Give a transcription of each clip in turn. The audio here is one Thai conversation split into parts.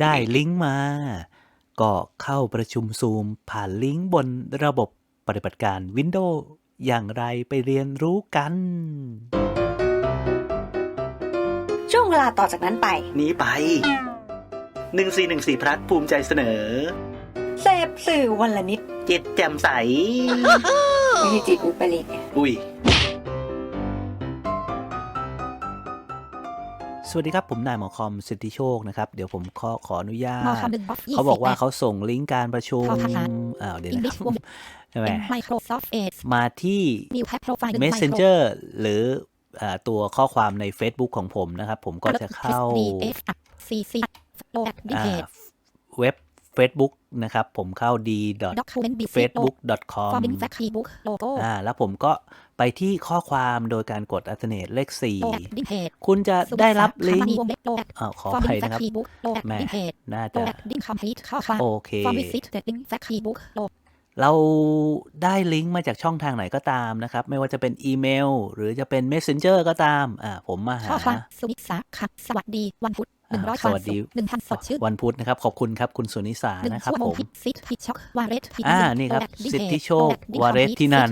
ได้ลิงก์มา ก็เข้าประชุมซูมผ่านลิงก์บนระบบปฏิบัติการ Windows อย่างไรไปเรียนรู้กัน ช่วงเวลาต่อจากนั้นไป นี้ไป 1414พลัดภูมิใจเสนอ เสพสื่อวันละนิด จิตแจ่มใสไม่ใช่จิตอุปริตไงอุ้ย สวัสดีครับ ผมนายหมอคอมสิทธิโชคนะครับ เดี๋ยวผมขอขออนุญาตมอคำหนึ่งบล็อกยี่เขาบอกว่าสิแปดเขาส่งลิงก์การประชุมขอทหารอ้าวเดี๋ยวนะค English รับ Woman ใช่ไหม Microsoft Edge มาที่ New Tab Profile หนึ่ง Messenger หรืออ่าตัวข้อความใน Facebook ของผมนะครับ ผมก็จะเข้า DF CC Flow อ่า Detail เว็บ Facebook นะครับ ผมเข้า d Document BC facebook.com Forming Fact Keybook Logo อ่าแล้วผมก็ไปที่ข้อความโดยการกด alternate เลข Low Detail 4คุณจะได้รับลิงก์วงเล็บ Low อ้าวขออภัย Forming นะค Fact รับ Keybook Low แหม่ Detail น่า Low จะ Link Complete ข้อความโอเค Form Visit the Link Fact Keybook Low เราได้ลิงก์มาจากช่องทางไหนก็ตามนะครับ ไม่ว่าจะเป็นอีเมล หรือจะเป็น Messenger ก็ตามอ่าผมมาหาข้อความสุนิสาค่ะสวัสดีวันพุธ หนึ่งร้อยสวัสดีหนึ่งพันสดชื่นวันพุธนะครับ ขอบคุณครับ คุณสุนิสาหนึ่งนะครับชั่วโมผงมพิสิทธิช็อกวาเรสพิอ่านี่ครับสิทธิโชควาเรศที่นัน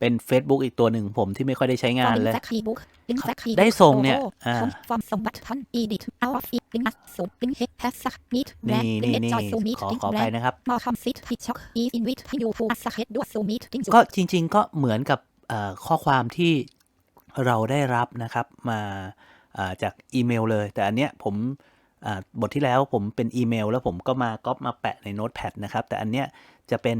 เป็น Facebook อีกตัวหนึ่งผมที่ไม่ค่อยได้ใช้งานเลยได้ส่งเนี่ยอ่าฟอร์มสมบัติทันอีดิทเอาออฟอีลิงก์สูงลิงก์เฮดแฮสซักมิดแบล็นี่ลิงนี่ก์นี่จอยซูมิดขอลิงขอก์อแบภัล็ยนะครับมอคัมซิททิช็อกอีอินวิทให้ยูฟูอัสซักเฮดด้วยซูมิดลิงก์ก็จริง ๆ ก็เหมือนกับเอ่อข้อความที่เราได้รับนะครับมาอ่า จากอีเมลเลย แต่อันเนี้ยผมอ่าบทที่แล้วผมเป็นอีเมล แล้วผมก็มาก๊อปมาแปะในโน้ตแพดนะครับ แต่อันเนี้ยจะเป็น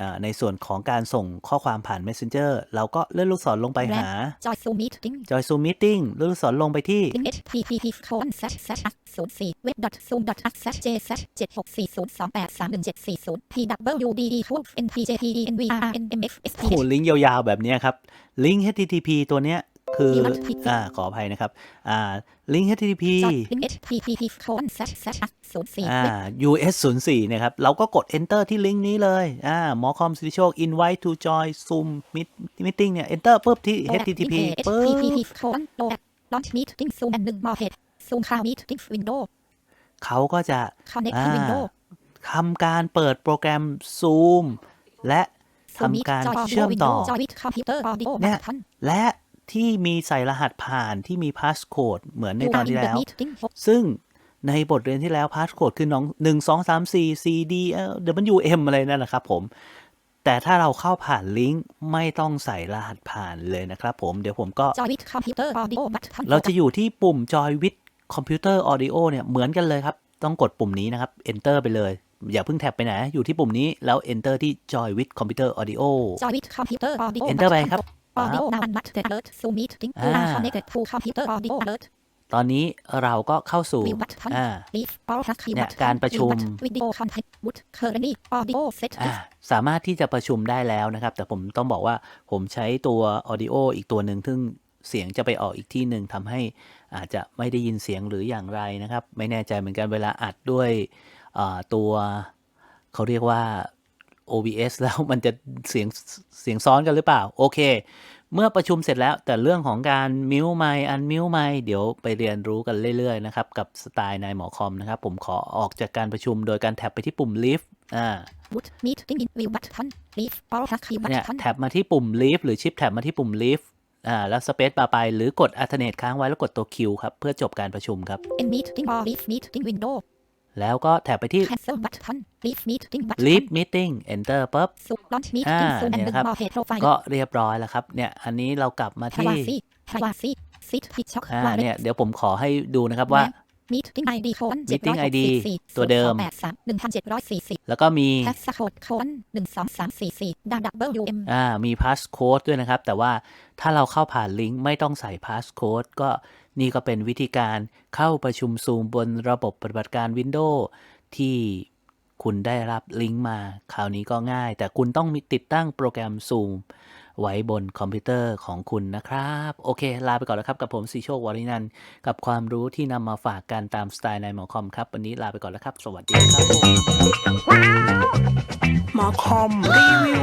อ่าในส่วนของการส่งข้อความผ่าน Messenger เราก็เลื่อนลูกศรลงไปหาจอยซูมิดลิงก์ Joy Zoom Meeting เลื่อนลูกศรลงไปที่ลิงก์ http โคนแซชแซชศูนย์สี่เว็บ zoom s j z เจ็ดหกสี่ศูนย์สองแปดสามหนึ่งเจ็ดสี่ศูนย์ pwdd คู npjp nvr nmf โอ้โหลิงก์ยาวๆ แบบเนี้ยครับ ลิงก์ HTTP ตัวเนี้ย คือมีมันผิดอ่าขออภัยนะครับอ่าลิงก์ HTTP จอยลิงก์ http โคนแซชแซชศูนย์สี่อ่าเว็บ US 0 4นะครับ เราก็กด enter ที่ลิงก์นี้เลยอ่าหมอคอมสิริโชค invite to join zoom meet- meeting เนี่ย enter ปุ๊บที่ HTTP ปุ๊บ http โคนโลด launch meeting zoom อันหนึ่งมอเพจ zoom cloud meeting window เขาก็จะ connect อ่า window ทำการเปิดโปรแกรม Zoom และทำการเชื่อมต่อจอยวิดคอมพิวเตอร์ออดิโอเนี่ยทันและ ที่มีใส่รหัสผ่านที่มี passcode เหมือนในตอนที่แล้วมีติ้งซึ่งในบทเรียนที่แล้ว passcode คือน้องหนึ่งสองสามสี่ C D L W M อะไรนั่นแหละครับผม แต่ถ้าเราเข้าผ่านลิงก์ไม่ต้องใส่รหัสผ่านเลยนะครับผม เดี๋ยวผมก็จอยวิดคอมพิวเตอร์ออดิโอบัตทันเราจะอยู่ที่ปุ่ม Joy with Computer Audio เนี่ยเหมือนกันเลยครับ ต้องกดปุ่มนี้นะครับ Enter ไปเลยอย่าเพิ่งแท็บไปไหน อยู่ที่ปุ่มนี้แล้ว Enter ที่ Joy with Computer Audio จอยวิดคอมพิวเตอร์ออดิโอ Enter ไปครับ ออดิโอนันบัตเตอร์ซูมิทติ้งอ่าคอนเนคเต็ดทูคอมพิวเตอร์ออดิโอเลิร์ตอนนี้เราก็เข้าสู่วิวบัตทันอ่าลีฟออลทักคีเนี่ยการประชุมวิดีโอคอนเทนต์บุตเคอร์นี่ออดิโอเซตอ่าสามารถที่จะประชุมได้แล้วนะครับ แต่ผมต้องบอกว่าผมใช้ตัว Audio อีกตัวหนึ่งซึ่งเสียงจะไปออกอีกที่หนึ่งทำให้อาจจะไม่ได้ยินเสียงหรืออย่างไรนะครับ ไม่แน่ใจเหมือนกันเวลาอัดด้วยอ่าตัวเขาเรียกว่า OBS แล้วมันจะเสียงเสียงซ้อนกันหรือเปล่า โอเค เมื่อประชุมเสร็จแล้วแต่เรื่องของการมิวไมค์อันมิวไมค์เดี๋ยวไปเรียนรู้กันเรื่อยๆนะครับ กับสไตล์นายหมอคอมนะครับ ผมขอออกจากการประชุมโดยการแท็บไปที่ปุ่ม Lift อ่าบุตมีติ้งอินวิวบัตทันลีฟออลทักคีบัตเนี่ยทันแท็บมาที่ปุ่ม Leave หรือชิปแท็บมาที่ปุ่ม Leave อ่าแล้ว Space บาร์ไปหรือกด Alternate ค้างไว้แล้วกดตัว Q ครับ เพื่อจบการประชุมครับเอ็นมีติ้ง ออลีฟมีติ้งวินโดว์แล้วก็แท็บไปที่แคนเซิลบัตทันลีฟมีติ้งบัต Leave Meeting Enter ปุ๊บสุลอนมีอ่าติ้งซูมอันเนี่หนึ่ยงครับมอเพจโปรไฟล์ก็เรียบร้อยแล้วครับ เนี่ย อันนี้เรากลับมาฮาวาที่ซีฮาวาซีซิทพิชช็อกอ่าวาเลเนี่ย เดี๋ยวผมขอให้ดูนะครับว่ามีติ้งไอดีโคน Meeting ID ตัวเดิม แปดสามหนึ่งพันเจ็ดร้อยสี่สิบแล้วก็มีแฮชโคดโคนหนึ่งสองสามสี่สี่ดาดับเบิลยูเอ็มอ่า มี passcode ด้วยนะครับ แต่ว่าถ้าเราเข้าผ่านลิงก์ไม่ต้องใส่ passcode ก็ นี่ก็เป็นวิธีการเข้าประชุม Zoom บนระบบปฏิบัติการ Windows ที่คุณได้รับลิงก์มาคราวนี้ก็ง่าย แต่คุณต้องมีติดตั้งโปรแกรม Zoom ไว้บนคอมพิวเตอร์ของคุณนะครับ โอเค ลาไปก่อนแล้วครับ กับผมสีโชควรินัน กับความรู้ที่นำมาฝากกันตามสไตล์ในหมอคอมครับ วันนี้ลาไปก่อนแล้วครับ สวัสดีครับ หมอคอมรีวิว